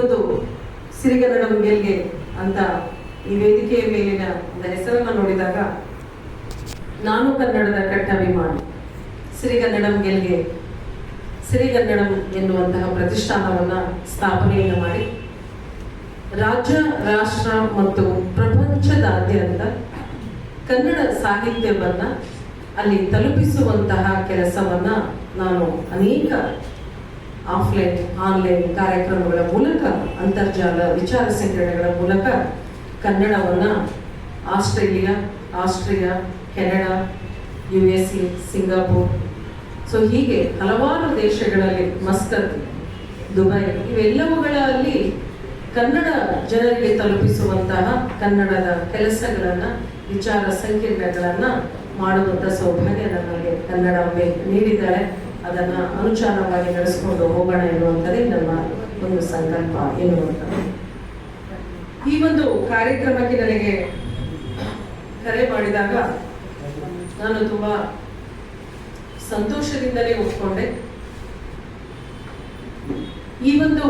ಒಂದು ಸಿರಿಗನ್ನಡಂ ಗೆಲ್ಗೆ ಅಂತ ಈ ವೇದಿಕೆಯ ಮೇಲಿನ ಒಂದು ಹೆಸರನ್ನು ನೋಡಿದಾಗ, ನಾನು ಕನ್ನಡದ ಕಟ್ಟಾಭಿಮಾನಿ ಸಿರಿಗನ್ನಡಂ ಗೆಲ್ಗೆ ಸಿರಿಗನ್ನಡಂ ಎನ್ನುವಂತಹ ಪ್ರತಿಷ್ಠಾನವನ್ನ ಸ್ಥಾಪನೆಯನ್ನು ಮಾಡಿ, ರಾಜ್ಯ, ರಾಷ್ಟ್ರ ಮತ್ತು ಪ್ರಪಂಚದಾದ್ಯಂತ ಕನ್ನಡ ಸಾಹಿತ್ಯವನ್ನ ಅಲ್ಲಿ ತಲುಪಿಸುವಂತಹ ಕೆಲಸವನ್ನ ನಾನು ಅನೇಕ ಆಫ್ಲೈನ್ ಆನ್ಲೈನ್ ಕಾರ್ಯಕ್ರಮಗಳ ಮೂಲಕ, ಅಂತರ್ಜಾಲ ವಿಚಾರ ಸಂಕಿರಣಗಳ ಮೂಲಕ ಕನ್ನಡವನ್ನು Australia, Austria, Canada U S A Singapore. So ಹೀಗೆ ಹಲವಾರು ದೇಶಗಳಲ್ಲಿ ಮಸ್ಕತ್, ದುಬೈ ಇವೆಲ್ಲವುಗಳಲ್ಲಿ ಕನ್ನಡ ಜನರಿಗೆ ತಲುಪಿಸುವಂತಹ ಕನ್ನಡದ ಕೆಲಸಗಳನ್ನು, ವಿಚಾರ ಸಂಕಿರಣಗಳನ್ನು ಮಾಡುವಂಥ ಸೌಭಾಗ್ಯ ನಮಗೆ ಕನ್ನಡ ಮೇಲೆ ನೀಡಿದ್ದಾಳೆ. ಅದನ್ನ ಅನುಚಾರವಾಗಿ ನಡೆಸಿಕೊಂಡು ಹೋಗೋಣ ಎನ್ನುವಂಥದ್ದೇ ನಮ್ಮ ಒಂದು ಸಂಕಲ್ಪ ಎನ್ನುವಂಥದ್ದು. ಈ ಒಂದು ಕಾರ್ಯಕ್ರಮಕ್ಕೆ ನನಗೆ ಕರೆ ಮಾಡಿದಾಗ ನಾನು ತುಂಬ ಸಂತೋಷದಿಂದಲೇ ಒಪ್ಕೊಂಡೆ. ಈ ಒಂದು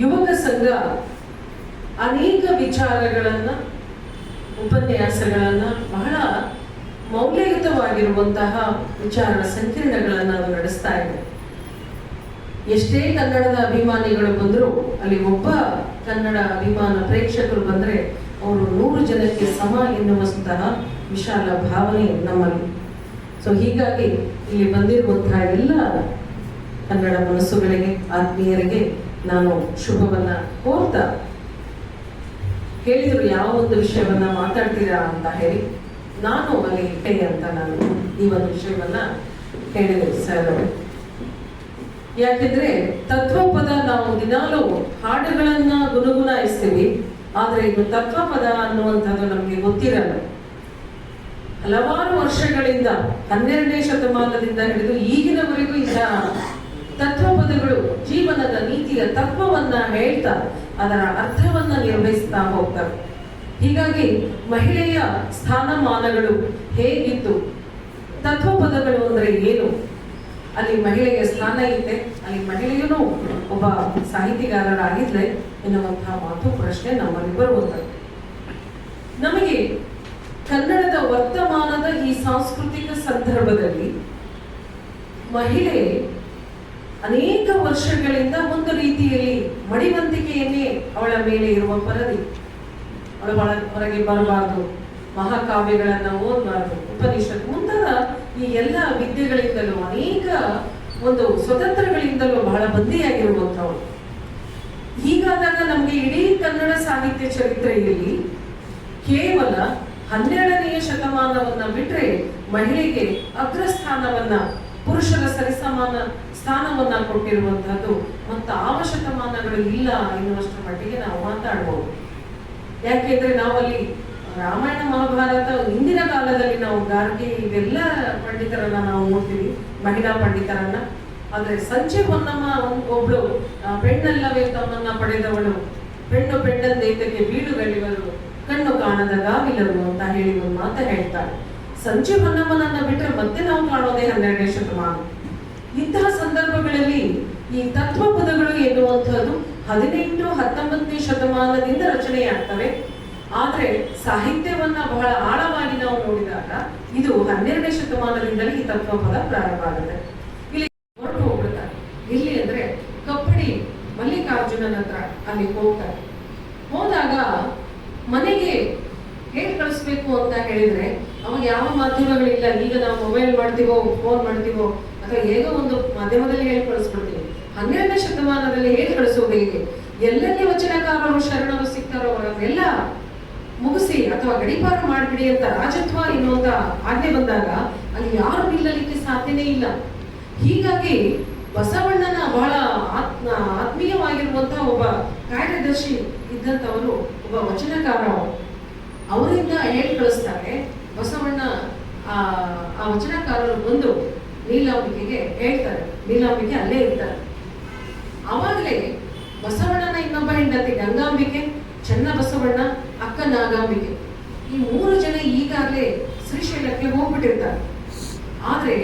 ಯುವಕ ಸಂಘ ಅನೇಕ ವಿಚಾರಗಳನ್ನ, ಉಪನ್ಯಾಸಗಳನ್ನ ಬಹಳ ಮೌಲ್ಯಯುತವಾಗಿರುವಂತಹ ವಿಚಾರ ಸಂಕಿರಣಗಳನ್ನ ಅದು ನಡೆಸ್ತಾ ಇದೆ. ಎಷ್ಟೇ ಕನ್ನಡದ ಅಭಿಮಾನಿಗಳು ಬಂದರೂ, ಅಲ್ಲಿ ಒಬ್ಬ ಕನ್ನಡ ಅಭಿಮಾನ ಪ್ರೇಕ್ಷಕರು ಬಂದ್ರೆ ಅವರು ನೂರು ಜನಕ್ಕೆ ಸಮ ಎನ್ನುವಂತಹ ವಿಶಾಲ ಭಾವನೆ ನಮ್ಮಲ್ಲಿ. ಸೊ ಹೀಗಾಗಿ ಇಲ್ಲಿ ಬಂದಿರುವಂತಹ ಎಲ್ಲ ಕನ್ನಡ ಮನಸ್ಸುಗಳಿಗೆ, ಆತ್ಮೀಯರಿಗೆ ನಾನು ಶುಭವನ್ನ ಕೋರ್ತಾ ಹೇಳಿದ್ರು ಯಾವ ಒಂದು ವಿಷಯವನ್ನ ಮಾತಾಡ್ತೀರಾ ಅಂತ ಹೇಳಿ. ನಾನು ಅಲ್ಲಿ ಇಟ್ಟೆ ಅಂತ ನಾನು ಈ ಒಂದು ವಿಷಯವನ್ನ ಹೇಳಿದೆ ಸರ್. ಯಾಕೆಂದ್ರೆ ತತ್ವಪದ ನಾವು ದಿನಾಲೂ ಹಾಡುಗಳನ್ನ ಗುಣಗುಣಾಯಿಸ್ತೀವಿ ಆದ್ರೆ ಇದು ತತ್ವಪದ ಅನ್ನುವಂಥದ್ದು ನಮಗೆ ಗೊತ್ತಿರಲ್ಲ ಹಲವಾರು ವರ್ಷಗಳಿಂದ, ಹನ್ನೆರಡನೇ ಶತಮಾನದಿಂದ ಹಿಡಿದು ಈಗಿನವರೆಗೂ ಇದ್ದ ತತ್ವಪದಗಳು, ಜೀವನದ ನೀತಿಯ ತತ್ವವನ್ನ ಹೇಳ್ತಾ, ಅದರ ಅರ್ಥವನ್ನ ನಿರ್ವಹಿಸ್ತಾ ಹೋಗ್ತವೆ ಹೀಗಾಗಿ ಮಹಿಳೆಯ ಸ್ಥಾನಮಾನಗಳು ಹೇಗಿತ್ತು? ತತ್ವಪದಗಳು ಅಂದ್ರೆ ಏನು? ಅಲ್ಲಿ ಮಹಿಳೆಯ ಸ್ಥಾನ ಇದೆ ಅಲ್ಲಿ ಮಹಿಳೆಯೂ ಒಬ್ಬ ಸಾಹಿತಿಗಾರರಾಗಿದ್ಲೆ ಎನ್ನುವಂತಹ ಮಾತು ಪ್ರಶ್ನೆ ನಮ್ಮಲ್ಲಿ ಬರುವಂಥದ್ದು. ನಮಗೆ ಕನ್ನಡದ ವರ್ತಮಾನದ ಈ ಸಾಂಸ್ಕೃತಿಕ ಸಂದರ್ಭದಲ್ಲಿ ಮಹಿಳೆ ಅನೇಕ ವರ್ಷಗಳಿಂದ ಒಂದು ರೀತಿಯಲ್ಲಿ ಮಡಿವಂತಿಕೆಯನ್ನೇ ಅವಳ ಮೇಲೆ ಇರುವ ಪರದಿ. ಹೊರ ಹೊರಗೆ ಬರಬಾರದು. ಮಹಾಕಾವ್ಯಗಳನ್ನ ಓದಬಾರದು. ಉಪನಿಷತ್ ಮುಂತಾದ ಈ ಎಲ್ಲ ವಿದ್ಯೆಗಳಿಂದಲೂ ಅನೇಕ ಒಂದು ಸ್ವತಂತ್ರಗಳಿಂದಲೂ ಬಹಳ ಬಂದಿಯಾಗಿರುವಂಥವು ಹೀಗಾದಾಗ ನಮಗೆ ಇಡೀ ಕನ್ನಡ ಸಾಹಿತ್ಯ ಚರಿತ್ರೆಯಲ್ಲಿ ಕೇವಲ ಹನ್ನೆರಡನೆಯ ಶತಮಾನವನ್ನ ಬಿಟ್ರೆ ಮಹಿಳೆಗೆ ಅಗ್ರಸ್ಥಾನವನ್ನ, ಪುರುಷರ ಸರಿಸಮಾನ ಸ್ಥಾನವನ್ನ ಕೊಟ್ಟಿರುವಂತಹದ್ದು ಮತ್ತು ಆವ ಶತಮಾನಗಳು ಇಲ್ಲ ಎನ್ನುವಷ್ಟರ ಮಟ್ಟಿಗೆ ನಾವು ಮಾತಾಡ್ಬೋದು. ಯಾಕೆಂದ್ರೆ ನಾವಲ್ಲಿ ರಾಮಾಯಣ ಮಹಾಭಾರತ ಹಿಂದಿನ ಕಾಲದಲ್ಲಿ ನಾವು ಗಾರ್ಗಿ, ಇವೆಲ್ಲ ಪಂಡಿತರನ್ನ ನಾವು ನೋಡ್ತೀವಿ, ಮಹಿಳಾ ಪಂಡಿತರನ್ನ. ಆದ್ರೆ ಸಂಜೆ ಹೊನ್ನಮ್ಮ ಒಬ್ಳು ಪೆಣ್ಣಲ್ಲವೇ ತಮ್ಮನ್ನ ಪಡೆದವಳು. ಹೆಣ್ಣು ದೇತಕ್ಕೆ ಬೀಳುಗಳಿವರು ಕಣ್ಣು ಕಾಣದ ಗಾವಿಲರು ಅಂತ ಹೇಳಿ ಒಂದು ಮಾತ ಹೇಳ್ತಾಳೆ. ಸಂಜೆ ಹೊನ್ನಮ್ಮನನ್ನ ಬಿಟ್ಟರೆ ಮತ್ತೆ ನಾವು ಕಾಣೋದೇ ಹನ್ನೆರಡನೇ ಶತಮಾನ. ಇಂತಹ ಸಂದರ್ಭಗಳಲ್ಲಿ ಈ ತತ್ವ ಪದಗಳು ಎನ್ನುವಂಥದ್ದು ಹದಿನೆಂಟು ಹತ್ತೊಂಬತ್ತನೇ ಶತಮಾನದಿಂದ ರಚನೆಯಾಗ್ತವೆ. ಆದ್ರೆ ಸಾಹಿತ್ಯವನ್ನ ಬಹಳ ಆಳವಾಗಿ ನಾವು ನೋಡಿದಾಗ ಇದು ಹನ್ನೆರಡನೇ ಶತಮಾನದಿಂದಲೇ ಈ ತತ್ವ ಪದ ಪ್ರಾರಂಭ ಆಗುತ್ತೆ. ಇಲ್ಲಿ ಹೊರಟು ಹೋಗ್ಬಿಡ್ತಾರೆ ಇಲ್ಲಿ ಅಂದ್ರೆ ಕಪ್ಪಡಿ ಮಲ್ಲಿಕಾರ್ಜುನನ ಹತ್ರ ಅಲ್ಲಿ ಹೋಗ್ತಾರೆ ಹೋದಾಗ ಮನೆಗೆ ಹೇಗೆ ಕಳಿಸ್ಬೇಕು ಅಂತ ಹೇಳಿದ್ರೆ ಅವಾಗ ಯಾವ ಮಾಧ್ಯಮಗಳಿಲ್ಲ, ಈಗ ನಾವು ಮೊಬೈಲ್ ಮಾಡ್ತೀವೋ ಫೋನ್ ಮಾಡ್ತೀವೋ, ಅಥವಾ ಹೇಗೋ ಒಂದು ಮಾಧ್ಯಮದಲ್ಲಿ ಹೇಳಿ ಕಳಿಸ್ಬಿಡ್ತೀವಿ. ಹನ್ನೆರಡನೇ ಶತಮಾನದಲ್ಲಿ ಹೇಗೆ ಕಳಿಸೋದು ಹೇಗೆ? ಎಲ್ಲೆಲ್ಲಿ ವಚನಕಾರರು ಶರಣರು ಸಿಗ್ತಾರೋ ಅವರನ್ನೆಲ್ಲ ಮುಗಿಸಿ ಅಥವಾ ಗಡಿಪಾರು ಮಾಡಿಬಿಡಿ ಅಂತ ರಾಜತ್ವ ಎನ್ನುವಂತ ಆಜ್ಞೆ ಬಂದಾಗ ಅಲ್ಲಿ ಯಾರು ನಿಲ್ಲಲಿಕ್ಕೆ ಸಾಧ್ಯನೇ ಇಲ್ಲ. ಹೀಗಾಗಿ ಬಸವಣ್ಣನ ಬಹಳ ಆತ್ಮ, ಆತ್ಮೀಯವಾಗಿರುವಂತಹ ಒಬ್ಬ ಕಾರ್ಯದರ್ಶಿ ಇದ್ದಂಥವರು ಒಬ್ಬ ವಚನಕಾರ ಅವರಿಂದ ಹೇಳಿ ಕಳಿಸ್ತಾರೆ, ಬಸವಣ್ಣ, ಆ ಆ ವಚನಕಾರರು ಬಂದು ನೀಲಾಂಬಿಕೆಗೆ ಹೇಳ್ತಾರೆ. ನೀಲಾಂಬಿಕೆ ಅಲ್ಲೇ ಇರ್ತಾರೆ. ಅವಾಗಲೇ ಬಸವಣ್ಣನ ಇನ್ನೊಬ್ಬ ಹೆಂಡತಿ ಗಂಗಾಂಬಿಕೆ, ಚನ್ನ ಬಸವಣ್ಣ, ಅಕ್ಕ ನಾಗಾಂಬಿಕೆ. ಈ ಮೂರು ಜನ ಈಗಾಗಲೇ ಶ್ರೀಶೈಲಕ್ಕೆ ಹೋಗ್ಬಿಟ್ಟಿರ್ತಾರೆ. ಆದ್ರೆ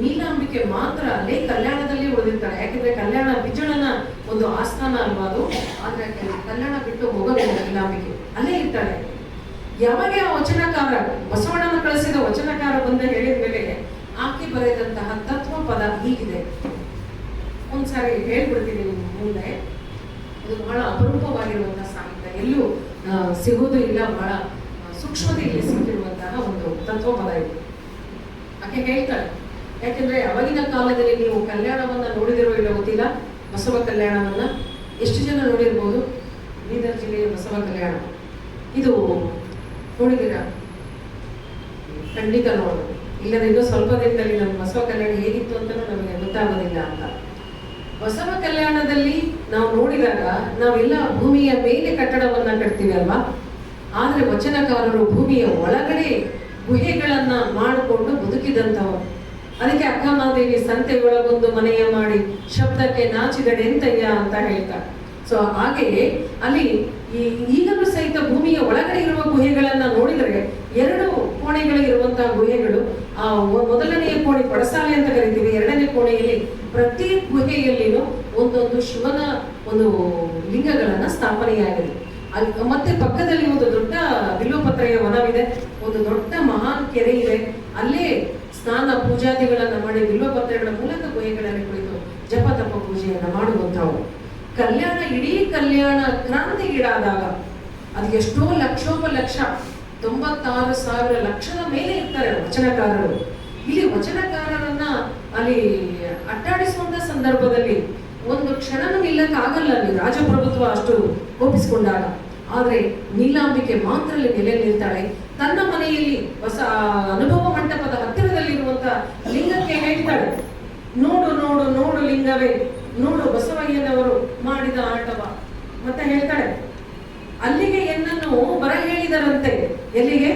ನೀಲಾಂಬಿಕೆ ಮಾತ್ರ ಅಲ್ಲೇ ಕಲ್ಯಾಣದಲ್ಲಿ ಉಳಿದಿರ್ತಾರೆ ಯಾಕಂದ್ರೆ ಕಲ್ಯಾಣ ಬಿಜಳನ ಒಂದು ಆಸ್ಥಾನ ಅಲ್ವಾ ಅದು? ಆದ್ರೆ ಕಲ್ಯಾಣ ಬಿಟ್ಟು ಹೋಗೋದಿಲ್ಲ ನೀಲಾಂಬಿಕೆ. ಅಲ್ಲೇ ಇರ್ತಾಳೆ. ಯಾವಾಗ ಆ ವಚನಕಾರ, ಬಸವಣ್ಣನ ಕಳಿಸಿದ ವಚನಕಾರ ಬಂದ ಹೇಳಿದ ಮೇಲೆ ಆಕೆ ಬರೆದಂತಹ ತತ್ವ ಪದ ಹೀಗಿದೆ. ಒಂದ್ಸಾರಿ ಹೇಳ್ಬಿಡ್ತೀನಿ ನಿಮ್ಮ ಮುಂದೆ. ಇದು ಬಹಳ ಅಪರೂಪವಾಗಿರುವಂತಹ ಸಾಹಿತ್ಯ. ಎಲ್ಲೂ ಸಿಗೋದು ಇಲ್ಲ, ಬಹಳ ಸೂಕ್ಷ್ಮತೆ ಸೂಕ್ಷ್ಮತೆಯಲ್ಲಿ ಸಿಕ್ಕಿರುವಂತಹ ಒಂದು ತತ್ವ ಪದ ಇದು. ಆಕೆ ಹೇಳ್ತಾರೆ? ಯಾಕೆಂದ್ರೆ ಅವಾಗಿನ ಕಾಲದಲ್ಲಿ ನೀವು ಕಲ್ಯಾಣವನ್ನ ನೋಡಿದಿರೋ ಇಲ್ಲ ಗೊತ್ತಿಲ್ಲ. ಬಸವ ಕಲ್ಯಾಣವನ್ನ ಎಷ್ಟು ಜನ ನೋಡಿರ್ಬೋದು? ಬೀದರ್ ಜಿಲ್ಲೆಯ ಬಸವ ಕಲ್ಯಾಣ. ಇದು ನೋಡಿದ್ದೀರಾ ಖಂಡಿತ ನೋಡು. ಇಲ್ಲದಿದ್ದು ಸ್ವಲ್ಪ ದಿನದಲ್ಲಿ ನಮ್ಮ ಬಸವ ಕಲ್ಯಾಣ ಹೇಗಿತ್ತು ಅಂತ ನಮಗೆ ಗೊತ್ತಾಗೋದಿಲ್ಲ ಅಂತ. ಬಸವ ಕಲ್ಯಾಣದಲ್ಲಿ ನಾವು ನೋಡಿದಾಗ ನಾವೆಲ್ಲ ಭೂಮಿಯ ಮೇಲೆ ಕಟ್ಟಡವನ್ನ ಕಟ್ತೀವಿ ಅಲ್ವಾ? ಆದ್ರೆ ವಚನಕಾರರು ಭೂಮಿಯ ಒಳಗಡೆ ಗುಹೆಗಳನ್ನ ಮಾಡಿಕೊಂಡು ಬದುಕಿದಂಥವರು. ಅದಕ್ಕೆ ಅಕ್ಕಮಹಾದೇವಿ ಸಂತೆ ಒಳಗೊಂದು ಮನೆಯ ಮಾಡಿ ಶಬ್ದಕ್ಕೆ ನಾಚಿದಡೆಂತಯ್ಯ ಅಂತ ಹೇಳ್ತಾರೆ. ಸೊ ಹಾಗೆಯೇ ಅಲ್ಲಿ ಈ ಈಗಲೂ ಭೂಮಿಯ ಒಳಗಡೆ ಇರುವ ಗುಹೆಗಳನ್ನ ನೋಡಿದರೆ ಎರಡು ಕೋಣೆಗಳಿರುವಂತಹ ಗುಹೆಗಳು, ಆ ಮೊದಲನೆಯ ಕೋಣೆ ಪಡಸಾಲೆ ಅಂತ ಕರಿತೀವಿ, ಎರಡನೇ ಕೋಣೆಯಲ್ಲಿ ಪ್ರತಿ ಗುಹೆಯಲ್ಲಿನೂ ಒಂದೊಂದು ಶಿವನ ಒಂದು ಲಿಂಗಗಳನ್ನ ಸ್ಥಾಪನೆಯಾಗಿದೆ. ಮತ್ತೆ ಪಕ್ಕದಲ್ಲಿ ಒಂದು ದೊಡ್ಡ ಬಿಲ್ಲುಪತ್ರೆಯ ವನವಿದೆ, ಒಂದು ದೊಡ್ಡ ಮಹಾನ್ ಕೆರೆ ಇದೆ. ಅಲ್ಲೇ ಸ್ನಾನ ಪೂಜಾದಿಗಳನ್ನ ಮಾಡಿ ಬಿಲ್ವಪತ್ರೆಗಳ ಮೂಲಕ ಗುಹೆಗಳಲ್ಲಿ ಕುಳಿತು ಜಪ ತಪ ಪೂಜೆಯನ್ನ ಮಾಡುವಂಥವು. ಕಲ್ಯಾಣ, ಇಡೀ ಕಲ್ಯಾಣ ಕ್ರಾಂತಿಗೀಡಾದಾಗ ಅದು ಎಷ್ಟೋ ಲಕ್ಷೋಪಲಕ್ಷ, ತೊಂಬತ್ತಾರು ಸಾವಿರ ಲಕ್ಷದ ಮೇಲೆ ಇರ್ತಾರೆ ವಚನಕಾರರು. ಇಲ್ಲಿ ವಚನಕಾರರನ್ನ ಅಲ್ಲಿ ಅಟ್ಟಾಡಿಸುವಂತ ಸಂದರ್ಭದಲ್ಲಿ ಒಂದು ಕ್ಷಣನೂ ನಿಲ್ಲಕ್ಕಾಗಲ್ಲ ಅಲ್ಲಿ ರಾಜಪ್ರಭುತ್ವ ಅಷ್ಟು ಕೋಪಿಸಿಕೊಂಡಾಗ. ಆದ್ರೆ ನೀಲಾಂಬಿಕೆ ಮಾತ್ರ ಅಲ್ಲಿ ನೆಲೆ ನಿಲ್ತಾಳೆ. ತನ್ನ ಮನೆಯಲ್ಲಿ ಹೊಸ ಅನುಭವ ಮಂಟಪದ ಹತ್ತಿರದಲ್ಲಿರುವಂತ ಲಿಂಗಕ್ಕೆ ಹೇಳ್ತಾಳೆ. ನೋಡು ನೋಡು ನೋಡು ಲಿಂಗವೇ, ನೋಡು ಬಸವಯ್ಯನವರು ಮಾಡಿದ ಆಟವ ಮತ್ತೆ ಹೇಳ್ತಾಳೆ. ಅಲ್ಲಿಗೆ ಎನ್ನನ್ನು ಬರ ಹೇಳಿದರಂತೆ. ಎಲ್ಲಿಗೆ?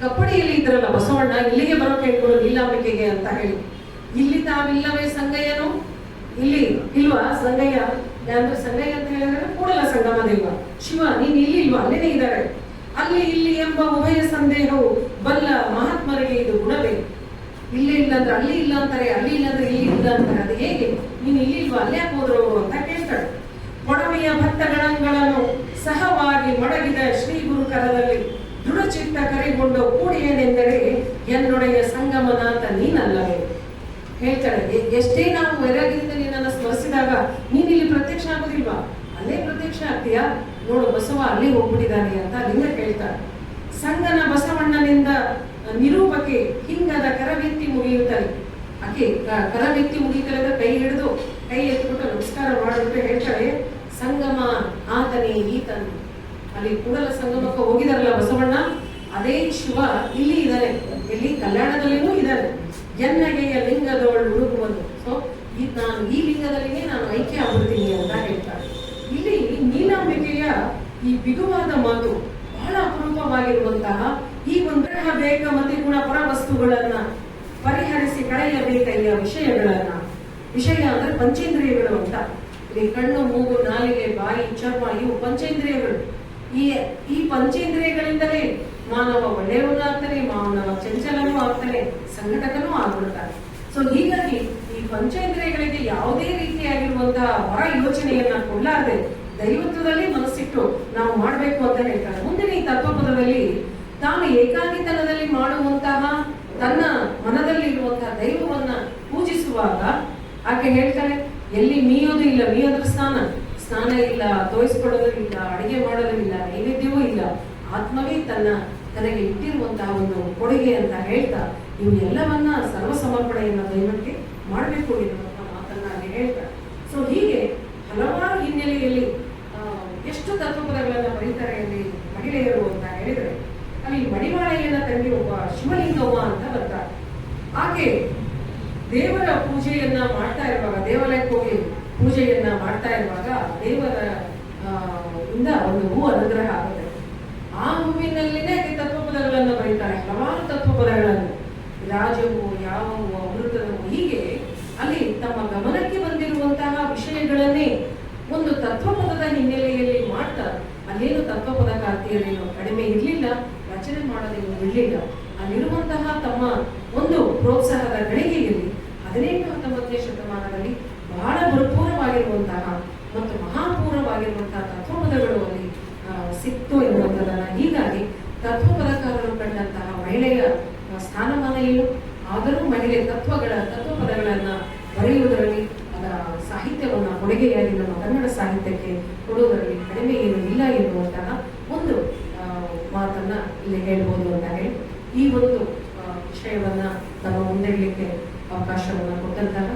ಕಪ್ಪಡಿಯಲ್ಲಿ ಇದ್ರಲ್ಲ ಬಸವಣ್ಣ, ಇಲ್ಲಿಗೆ ಬರೋಕೆ ಇಲ್ಲ ನೀಲಾಂಬಿಕೆಗೆ ಅಂತ ಹೇಳಿ. ಇಲ್ಲಿ ತಾವಿಲ್ಲವೇ ಸಂಗಯ್ಯನು? ಇಲ್ಲಿ, ಇಲ್ವಾ ಸಂಗಯ್ಯ? ಅಂದ್ರೆ ಸಂಗಯ್ಯ ಅಂತ ಹೇಳಿದ್ರೆ ಕೂಡಲ ಸಂಗಮದಿಲ್ವ ಶಿವ, ನೀನ್ ಇಲ್ಲಿ ಇಲ್ವಾ? ಅಲ್ಲೇನೆ ಇದ್ದಾರೆ. ಅಲ್ಲಿ ಇಲ್ಲಿ ಎಂಬ ಉಭಯ ಸಂದೇಹವು ಬಲ್ಲ ಮಹಾತ್ಮರಿಗೆ ಇದು ಗುಣವೇ. ಇಲ್ಲಿ ಇಲ್ಲಂದ್ರೆ ಅಲ್ಲಿ ಇಲ್ಲ ಅಂತಾರೆ, ಅಲ್ಲಿ ಇಲ್ಲ ಅಂದ್ರೆ ಇಲ್ಲಿ ಇಲ್ಲ ಅಂತಾರೆ. ಅದು ಹೇಗೆ? ನೀನು ಇಲ್ಲಿ ಇಲ್ವಾ? ಅಲ್ಲೇ ಹೋದ್ರು ಅಂತ ಕೇಳ್ತಾಳೆ ಮಡಗಿದ ಶ್ರೀ ಗುರು ಕರದಲ್ಲಿ ದೃಢಚಿತ್ತ ಕರೆಗೊಂಡು ಕೂಡಿಯನೆಂದರೆ, ಎನ್ನೊಡೆಯ ಸಂಗಮನಾಥ ನೀನಲ್ಲವೇ. ಹೇಳ್ತಾಳೆ ಎಷ್ಟೇ ನಾವು ವೈರಾಗ್ಯದಿಂದ ನಿನ್ನನ್ನು ಸ್ಮರಿಸಿದಾಗ ನೀನು ಇಲ್ಲಿ ಪ್ರತ್ಯಕ್ಷ ಆಗೋದಿಲ್ವಾ? ಅಲ್ಲೇ ಪ್ರತ್ಯಕ್ಷ ಆಗ್ತೀಯಾ? ನೋಡು, ಬಸವ ಅಲ್ಲಿ ಹೋಗ್ಬಿಟ್ಟಿದ್ದಾನೆ ಅಂತ ಲಿಂಗ ಕೇಳ್ತಾಳೆ. ಸಂಗನ ಬಸವಣ್ಣನಿಂದ ನಿರೂಪಕ್ಕೆ ಹಿಂಗದ ಕರವೆತ್ತಿ ಮುಗಿಯುತ್ತಲೆ. ಆಕೆ ಕರವೆತ್ತಿ ಮುಗಿಯುತ್ತಲೆ ಕೈ ಹಿಡಿದು ಕೈ ಎತ್ಬಿಟ್ಟು ನಮಸ್ಕಾರ ಮಾಡಿಬಿಟ್ಟು ಹೇಳ್ತಾಳೆ. ಸಂಗಮ ಆತನೇ ಈತನು. ಅಲ್ಲಿ ಕೂಡಲ ಸಂಗಮಕ್ಕೆ ಹೋಗಿದಾರಲ್ಲ ಬಸವಣ್ಣ? ಅದೇ ಶಿವ ಇಲ್ಲಿ ಇದ್ದಾನೆ ಇಲ್ಲಿ ಕಲ್ಯಾಣದಲ್ಲಿನೂ ಇದ್ದಾನೆ ಎನ್ನಗೆಯ ಲಿಂಗದವಳು ಹುಡುಗುವನು. ಸೊ ಈ ನಾನು ಈ ಲಿಂಗದಲ್ಲಿನೇ ನಾನು ಐಕ್ಯ ಆಗುತ್ತೀನಿ ಅಂತ ಹೇಳ್ತಾರೆ. ಇಲ್ಲಿ ನೀಲಾಂಬಿಕೆಯ ಈ ಬಿಗುವಾದ ಮಾತು ಬಹಳ ಅಪರೂಪವಾಗಿರುವಂತಹ ಈ ಒಂದು ಬೇಕ ಮತ್ತೆ ಗುಣ ಪರ ವಸ್ತುಗಳನ್ನ ಪರಿಹರಿಸಿ ಕಳೆಯಬೇಕಯ್ಯ ವಿಷಯಗಳನ್ನ. ವಿಷಯ ಅಂದ್ರೆ ಪಂಚೇಂದ್ರಿಯಗಳು ಅಂತ. ಇಲ್ಲಿ ಕಣ್ಣು, ಮೂಗು, ನಾಲಿಗೆ, ಬಾಯಿ, ಚರ್ಮ ಇವು ಪಂಚೇಂದ್ರಿಯಗಳು. ಈ ಈ ಪಂಚೇಂದ್ರಿಯಗಳಿಂದಲೇ ಮಾನವ ಒಳ್ಳೆಯವನು ಆಗ್ತಾನೆ, ಮಾನವ ಚಂಚಲನೂ ಆಗ್ತಾನೆ, ಸಂಘಟಕನೂ ಆಗ್ಬಿಡ್ತಾನೆ. ಸೊ ಹೀಗಾಗಿ ಈ ಪಂಚೇಂದ್ರಿಯಗಳಿಗೆ ಯಾವುದೇ ರೀತಿಯಾಗಿರುವಂತಹ ಹೊರ ಯೋಚನೆಯನ್ನ ಕೊಡಲಾರದೆ ದೈವತ್ವದಲ್ಲಿ ಮನಸ್ಸಿಟ್ಟು ನಾವು ಮಾಡಬೇಕು ಅಂತ ಹೇಳ್ತಾರೆ. ಮುಂದಿನ ಈ ತತ್ವಪದದಲ್ಲಿ ತಾನು ಏಕಾಂಗಿತನದಲ್ಲಿ ಮಾಡುವಂತಹ, ತನ್ನ ಮನದಲ್ಲಿ ಇರುವಂತಹ ದೈವವನ್ನ ಪೂಜಿಸುವಾಗ ಆಕೆ ಹೇಳ್ತಾರೆ ಎಲ್ಲಿ ಮೀಯೋದು ಇಲ್ಲ ಮೀಯೋದ್ರ ಸ್ನಾನ ಸ್ನಾನ ಇಲ್ಲ ತೋರಿಸ್ಕೊಡೋದು ಇಲ್ಲ ಅಡಿಗೆ ಮಾಡೋದು ಇಲ್ಲ ನೈವೇದ್ಯವೂ ಇಲ್ಲ. ಆತ್ಮವೇ ತನ್ನ ತನಗೆ ಇಟ್ಟಿರುವಂತಹ ಒಂದು ಕೊಡುಗೆ ಅಂತ ಹೇಳ್ತಾ ಇವನ್ನೆಲ್ಲವನ್ನ ಎಲ್ಲವನ್ನ ಸರ್ವ ಸಮರ್ಪಣೆಯನ್ನ ದೈವಕ್ಕೆ ಮಾಡಬೇಕು ಎನ್ನುವಂತ ಮಾತನ್ನ ಅಲ್ಲಿ ಹೇಳ್ತಾ. ಸೊ ಹೀಗೆ ಹಲವಾರು ಹಿನ್ನೆಲೆಯಲ್ಲಿ ಎಷ್ಟು ತತ್ವಪದಗಳನ್ನ ಬರೀತಾರೆ ಅಲ್ಲಿ ಮಹಿಳೆಯರು ಅಂತ ಹೇಳಿದ್ರೆ, ಅಲ್ಲಿ ಮಡಿವಾಳೆಯನ್ನ ತಂಗಿ ಒಬ್ಬ ಶಿವಲಿಂಗವ್ವ ಅಂತ ಬರ್ತಾರೆ. ಆಕೆ ದೇವರ ಪೂಜೆಯನ್ನ ಮಾಡ್ತಾ ಇರುವಾಗ ದೇವಾಲಯಕ್ಕೆ ಹೋಗಿ ಪೂಜೆಯನ್ನ ಮಾಡ್ತಾ ಇರುವಾಗ ದೇವರ ಇಂದ ಒಂದು ಹೂ ಅನುಗ್ರಹ ಆಗುತ್ತೆ. ಆ ಹೂವಿನಲ್ಲಿನೇ ತತ್ವಪದಗಳನ್ನು ಬರೀತಾರೆ, ಹಲವಾರು ತತ್ವಪದಗಳನ್ನು ರಾಜವು, ಯಾವವು, ಅಮೃತವು, ಹೀಗೆ ಅಲ್ಲಿ ತಮ್ಮ ಗಮನಕ್ಕೆ ಬಂದಿರುವಂತಹ ವಿಷಯಗಳನ್ನೇ ಒಂದು ತತ್ವಪದದ ಹಿನ್ನೆಲೆಯಲ್ಲಿ ಮಾಡ್ತಾ, ಅಲ್ಲೇನು ತತ್ವಪದ ಕಾರ್ತಿಯರೇನು ಕಡಿಮೆ ಇರಲಿಲ್ಲ, ರಚನೆ ಮಾಡೋದೇನು ಬಿಡಲಿಲ್ಲ ಅಲ್ಲಿರುವಂತಹ ತಮ್ಮ ಒಂದು ಪ್ರೋತ್ಸಾಹದ ಗಳಿಗೆಯಲ್ಲಿ, ಹದಿನೆಂಟು ಹತ್ತೊಂಬತ್ತನೇ ಶತಮಾನದಲ್ಲಿ ಬಹಳ ಭರಪೂರವಾಗಿರುವಂತಹ ಮತ್ತು ಮಹಾಪೂರವಾಗಿರುವಂತಹ ತತ್ವಪದಗಳು ಅಲ್ಲಿ ಸಿಕ್ತು ಎನ್ನುವಂಥದ್ದನ್ನ. ಹೀಗಾಗಿ ತತ್ವಪದಕಾರರು ಕಂಡಂತಹ ಮಹಿಳೆಯ ಸ್ಥಾನಮಾನ ಏನು? ಆದರೂ ಮಹಿಳೆ ತತ್ವಗಳ, ತತ್ವಪದಗಳನ್ನ ಬರೆಯುವುದರಲ್ಲಿ ಅದರ ಸಾಹಿತ್ಯವನ್ನು ಕೊಡುಗೆಯಾಗಿ ನಮ್ಮ ಕನ್ನಡ ಸಾಹಿತ್ಯಕ್ಕೆ ಕೊಡುವುದರಲ್ಲಿ ಕಡಿಮೆ ಏನು ಇಲ್ಲ ಎನ್ನುವಂತಹ ಒಂದು ಮಾತನ್ನ ಇಲ್ಲಿ ಹೇಳ್ಬೋದು ಅಂತ ಹೇಳಿ. ಈ ಒಂದು ವಿಷಯವನ್ನ ನಮ್ಮ ಮುಂದೆ ಇಡಲಿಕ್ಕೆ ಅವಕಾಶವನ್ನ ಕೊಟ್ಟಂತಹ